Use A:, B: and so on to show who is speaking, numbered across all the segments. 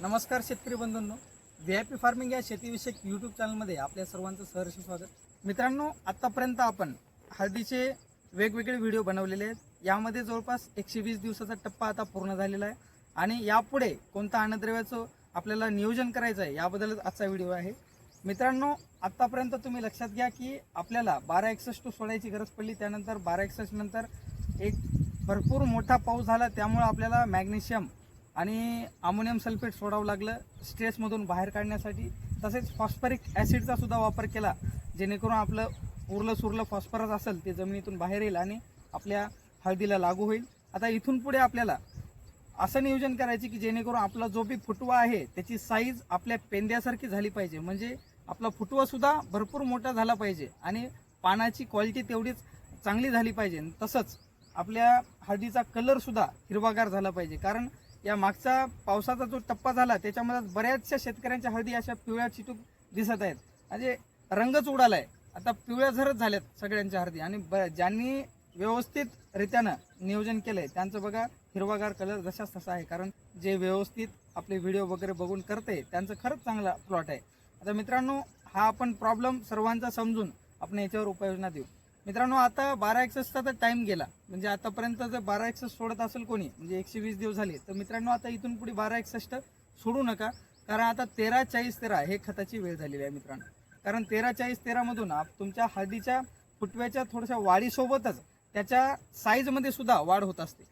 A: नमस्कार शेतकरी बंधूंनो. व्ही आय पी फार्मिंग या शेतीविषयक यूट्यूब चॅनलमध्ये आपल्या सर्वांचं सहर्ष स्वागत. मित्रांनो आत्तापर्यंत आपण हळदीचे वेगवेगळे व्हिडिओ बनवलेले आहेत. यामध्ये जवळपास एकशे वीस दिवसाचा टप्पा आता पूर्ण झालेला आहे. आणि यापुढे कोणता अन्नद्रव्याचं आपल्याला नियोजन करायचं आहे याबद्दलच आजचा व्हिडिओ आहे. मित्रांनो आत्तापर्यंत तुम्ही लक्षात घ्या की आपल्याला बारा एकसष्ट सोडायची गरज पडली. त्यानंतर बारा एकसष्ट नंतर एक भरपूर मोठा पाऊस झाला. त्यामुळे आपल्याला मॅग्नेशियम आणि अमोनियम सल्फेट सोडावं लागलं. स्ट्रेसमधून बाहेर काढण्यासाठी. तसेच फॉस्फरिक ॲसिडचा सुद्धा वापर केला जेणेकरून आपलं उरलं सुरलं फॉस्फरस असेल ते जमिनीतून बाहेर येईल आणि आपल्या हळदीला लागू होईल. आता इथून पुढे आपल्याला असं नियोजन करायचे की जेणेकरून आपला जो बी फुटवा आहे त्याची साईज आपल्या पेंद्यासारखी झाली पाहिजे. म्हणजे आपला फुटवासुद्धा भरपूर मोठा झाला पाहिजे आणि पानाची क्वालिटी तेवढीच चांगली झाली पाहिजे. तसंच आपल्या हळदीचा कलरसुद्धा हिरवागार झाला पाहिजे. कारण या मागचा पावसाचा जो टप्पा झाला त्याच्यामध्ये बऱ्याचशा शेतकऱ्यांच्या हळदी अशा पिवळ्या चिटूक दिसत आहेत. म्हणजे रंगच उडाला आहे आता पिवळ्या झरच झाल्यात सगळ्यांच्या हळदी. आणि ब- ज्यांनी व्यवस्थित रित्यानं नियोजन केलं आहे त्यांचं बघा हिरवागार कलर जशाच तसा आहे. कारण जे व्यवस्थित आपले व्हिडिओ वगैरे बघून करते त्यांचं खरंच चांगला प्लॉट आहे. आता मित्रांनो हा आपण प्रॉब्लेम सर्वांचा समजून आपण याच्यावर उपाययोजना देऊ. मित्रांनो आता बारा एकसष्टचा तर टाइम गेला. म्हणजे आतापर्यंत जर बारा एकसष्ट सोडत असेल कोणी म्हणजे एकशे वीस दिवस झाले तर मित्रांनो आता इथून पुढे बारा एकसष्ट सोडू नका. कारण आता तेरा चाळीस तेरा हे खताची वेळ झालेली आहे मित्रांनो. कारण तेरा चाळीस तेरामधून आप तुमच्या हळदीच्या फुटव्याच्या थोड्याशा वाढीसोबतच त्याच्या साईजमध्ये सुद्धा वाढ होत असते.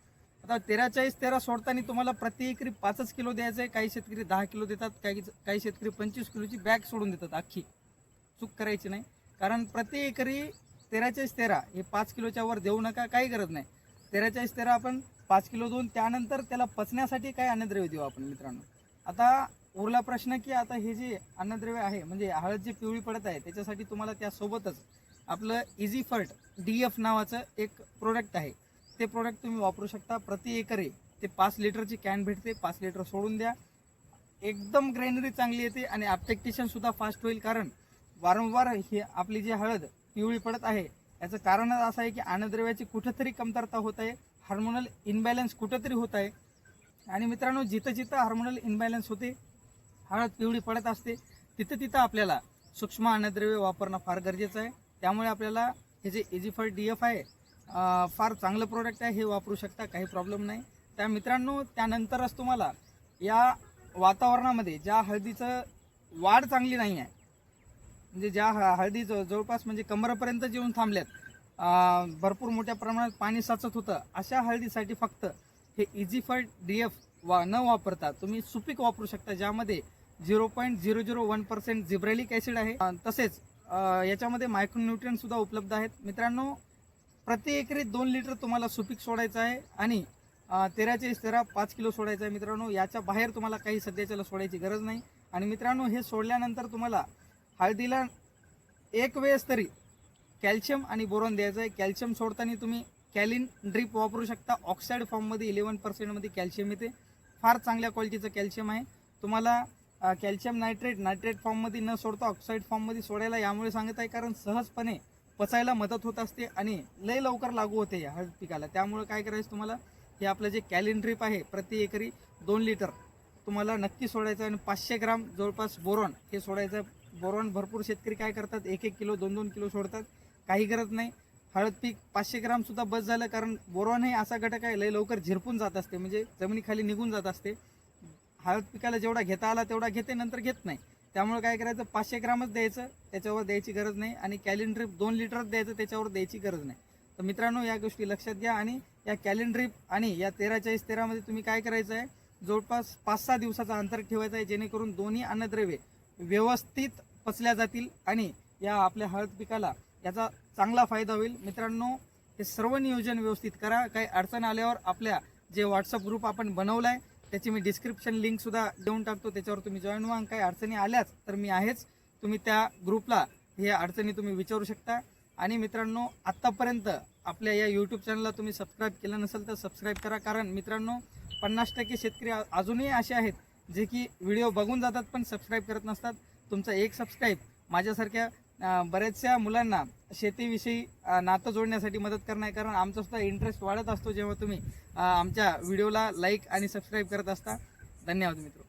A: आता तेरा चाळीस तेरा सोडताना तुम्हाला प्रति एकरी पाचच किलो द्यायचं आहे. काही शेतकरी दहा किलो देतात काही काही शेतकरी पंचवीस किलोची बॅग सोडून देतात अख्खी. चूक करायची नाही. कारण प्रति एकरी तेराच्याच तेरा. हे पाच किलोच्या वर देऊ नका काही गरज नाही. तेराच्याच तेरा आपण पाच किलो देऊन त्यानंतर त्याला पचण्यासाठी काय अन्नद्रव्य देऊ आपण मित्रांनो. आता उरला प्रश्न की आता हे जे अन्नद्रव्य आहे म्हणजे हळद जी पिवळी पडत आहे त्याच्यासाठी तुम्हाला त्यासोबतच आपलं इझी फर्ट डी एफ नावाचं एक प्रोडक्ट आहे. ते प्रोडक्ट तुम्ही वापरू शकता. प्रति एकरी ते पाच लिटरची कॅन भेटते. पाच लिटर सोडून द्या. एकदम ग्रेनरी चांगली येते आणि ॲप्टेक्टेशन सुद्धा फास्ट होईल कारण वारंवार ही आपली जी हळद पिवळी पडत आहे. याचं कारणच असं आहे की अन्नद्रव्याची कुठंतरी कमतरता होत आहे. हार्मोनल इनबॅलन्स कुठंतरी होत आहे. आणि मित्रांनो जिथं जिथं हार्मोनल इनबॅलन्स होते हळद पिवळी पडत असते तिथं तिथं आपल्याला सूक्ष्म अन्नद्रव्य वापरणं फार गरजेचं आहे. त्यामुळे आपल्याला हे जे इझीफर डी एफ आहे फार चांगलं प्रोडक्ट आहे हे वापरू शकता काही प्रॉब्लेम नाही. त्या मित्रांनो त्यानंतरच तुम्हाला या वातावरणामध्ये ज्या हळदीचं वाढ चांगली नाही आहे म्हणजे ज्या ह- हळदी जव- जवळपास म्हणजे कमरापर्यंत जेवून थांबल्यात भरपूर मोठ्या प्रमाणात पाणी साचत होतं. अशा हळदीसाठी फक्त हे इझीफर डी एफ वा न वापरता तुम्ही सुपीक वापरू शकता ज्यामध्ये zero point zero zero one percent gibberellic acid आहे. तसेच याच्यामध्ये मायक्रोन्युट्रियन सुद्धा उपलब्ध आहेत. मित्रांनो प्रति एकरी दोन लिटर तुम्हाला सुपीक सोडायचं आहे आणि तेरा चाळीस तेरा पाच किलो सोडायचं आहे मित्रांनो. याच्या बाहेर तुम्हाला काही सध्याच्याला सोडायची गरज नाही. आणि मित्रांनो हे सोडल्यानंतर तुम्हाला हळदीला एक वेळेस तरी कॅल्शियम आणि बोरॉन द्यायचं आहे. कॅल्शियम सोडताना तुम्ही कॅलिन ड्रीप वापरू शकता. ऑक्साईड फॉर्ममध्ये इलेवन पर्सेंटमध्ये कॅल्शियम येते. फार चांगल्या क्वालिटीचं कॅल्शियम आहे. तुम्हाला कॅल्शियम नायट्रेट नायट्रेट फॉर्ममध्ये न सोडता ऑक्साईड फॉर्ममध्ये सोडायला यामुळे सांगत आहे. कारण सहजपणे पचायला मदत होत असते आणि लय लवकर लागू होते या हळद पिकाला. त्यामुळे काय करायचं तुम्हाला? हे आपलं जे कॅलिन ड्रीप आहे प्रति एकरी दोन लिटर तुम्हाला नक्की सोडायचं आहे. आणि पाचशे ग्राम जवळपास बोरॉन हे सोडायचं बोरॉन भरपूर शेतकरी काय करतात? एक एक किलो दोन दोन किलो सोडतात. काही करत नाही. हळद पीक पाचशे ग्राम सुद्धा बस झालं कारण बोरॉन हे असा घटक आहे लय लवकर झिरपून जात असते. म्हणजे जमिनीखाली निघून जात असते. हळद पिकाला जेवढा घेता आला तेवढा घेते नंतर घेत नाही. त्यामुळे काय करायचं? पाचशे ग्रामच द्यायचं त्याच्यावर द्यायची गरज नाही. आणि कॅलेंड्रीप दोन लिटरच द्यायचं त्याच्यावर द्यायची गरज नाही. तर मित्रांनो या गोष्टी लक्षात घ्या आणि या कॅलेंड्रीप आणि या तेरा चाळीस तेरामध्ये तुम्ही काय करायचं आहे जवळपास पाच सहा दिवसाचा अंतर ठेवायचं आहे जेणेकरून दोन्ही अन्नद्रव्ये व्यवस्थित पचल्या जातील आणि या आपल्या हळद पिकाला याचा चांगला फायदा होईल. मित्रांनो हे सर्व नियोजन व्यवस्थित करा. काही अडचण आल्यावर आपल्या जे व्हॉट्सअप ग्रुप आपण बनवला आहे त्याची मी डिस्क्रिप्शन लिंक सुद्धा देऊन टाकतो. त्याच्यावर तुम्ही जॉईन व्हा. काही अडचणी आल्याच तर मी आहेच. तुम्ही त्या ग्रुपला हे अडचणी तुम्ही विचारू शकता. आणि मित्रांनो आत्तापर्यंत आपल्या या यूट्यूब चॅनलला तुम्ही सबस्क्राईब केलं नसेल तर सबस्क्राईब करा. कारण मित्रांनो पन्नास टक्के शेतकरी अजूनही असे आहेत जे की व्हिडिओ बघून जातात पण सबस्क्राईब करत नसतात. तुमचा एक सबस्क्राईब माझ्यासारख्या बऱ्याचशा मुलांना शेतीविषयी नातं जोडण्यासाठी मदत करणार आहे. कारण आमचा सुद्धा इंटरेस्ट वाढत असतो जेव्हा तुम्ही आमच्या व्हिडिओला लाईक आणि सबस्क्राईब करत असता. धन्यवाद मित्र